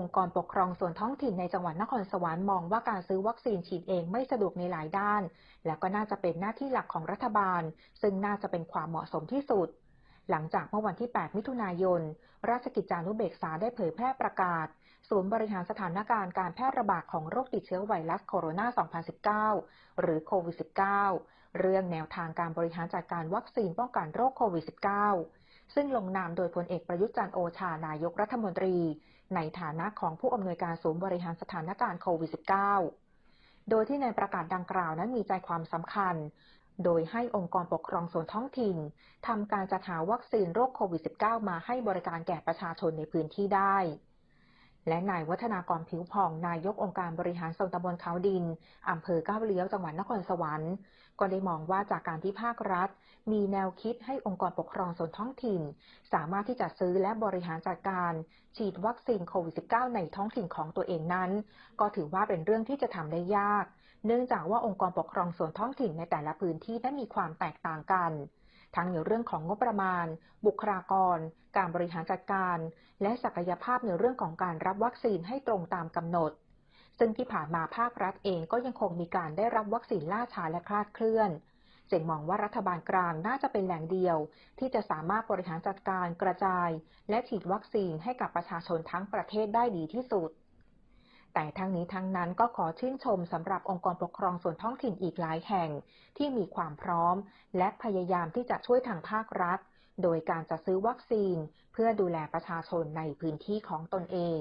องค์กรปกครองส่วนท้องถิ่นในจังหวัดนครสวรรค์มองว่าการซื้อวัคซีนฉีดเองไม่สะดวกในหลายด้าน และก็น่าจะเป็นหน้าที่หลักของรัฐบาล ซึ่งน่าจะเป็นความเหมาะสมที่สุด หลังจากเมื่อวันที่ 8 มิถุนายน ราชกิจจานุเบกษาได้เผยแพร่ประกาศ ศูนย์บริหารสถานการณ์การแพร่ระบาดของโรคติดเชื้อไวรัสโคโรนา 2019 หรือโควิด -19 เรื่องแนวทางการบริหารจัดการวัคซีนป้องกันโรคโควิด -19 ซึ่งลงนามโดยพลเอกประยุทธ์จันทร์โอชานายกรัฐมนตรี ในฐานะของผู้อำนวยการศูนย์บริหารสถานการณ์โควิด -19 โดยที่ในประกาศดังกล่าวนั้นมีใจความสำคัญ โดยให้องค์กรปกครองส่วนท้องถิ่นทำการจัดหาวัคซีนโรคโควิด -19 มาให้บริการแก่ประชาชนในพื้นที่ได้ และนายวัฒนากรผิวผ่องนายกองค์การบริหารส่วนตำบลเขาดิน อำเภอก้าวเลี้ยวจังหวัดนครสวรรค์ ก็ได้มองว่าจากการที่ภาครัฐ มีแนวคิดให้องค์กรปกครองส่วนท้องถิ่น สามารถที่จะซื้อและบริหารจัดการ ฉีดวัคซีนโควิด -19 ในท้องถิ่นของตัวเองนั้น ก็ถือว่าเป็นเรื่องที่จะทำได้ยาก เนื่องจากว่าองค์กรปกครองส่วนท้องถิ่นในแต่ละพื้นที่นั้นมีความแตกต่างกัน ทั้งในเรื่องของงบประมาณ บุคลากร การบริหารจัดการ และศักยภาพในเรื่องของการรับวัคซีนให้ตรงตามกำหนด ซึ่งที่ผ่านมาภาครัฐเองก็ยังคงมีการได้รับวัคซีนล่าช้าและคลาดเคลื่อนจึงมองว่ารัฐบาลกลางน่าจะเป็นแหล่งเดียว ที่จะสามารถบริหารจัดการกระจาย และฉีดวัคซีนให้กับประชาชนทั้งประเทศได้ดีที่สุด แต่ทั้งนี้ทั้งนั้นก็ขอชื่นชมสำหรับองค์กรปกครองส่วนท้องถิ่นอีกหลายแห่ง ที่มีความพร้อม และพยายามที่จะช่วยทางภาครัฐ โดยการจะซื้อวัคซีน เพื่อดูแลประชาชนในพื้นที่ของตนเอง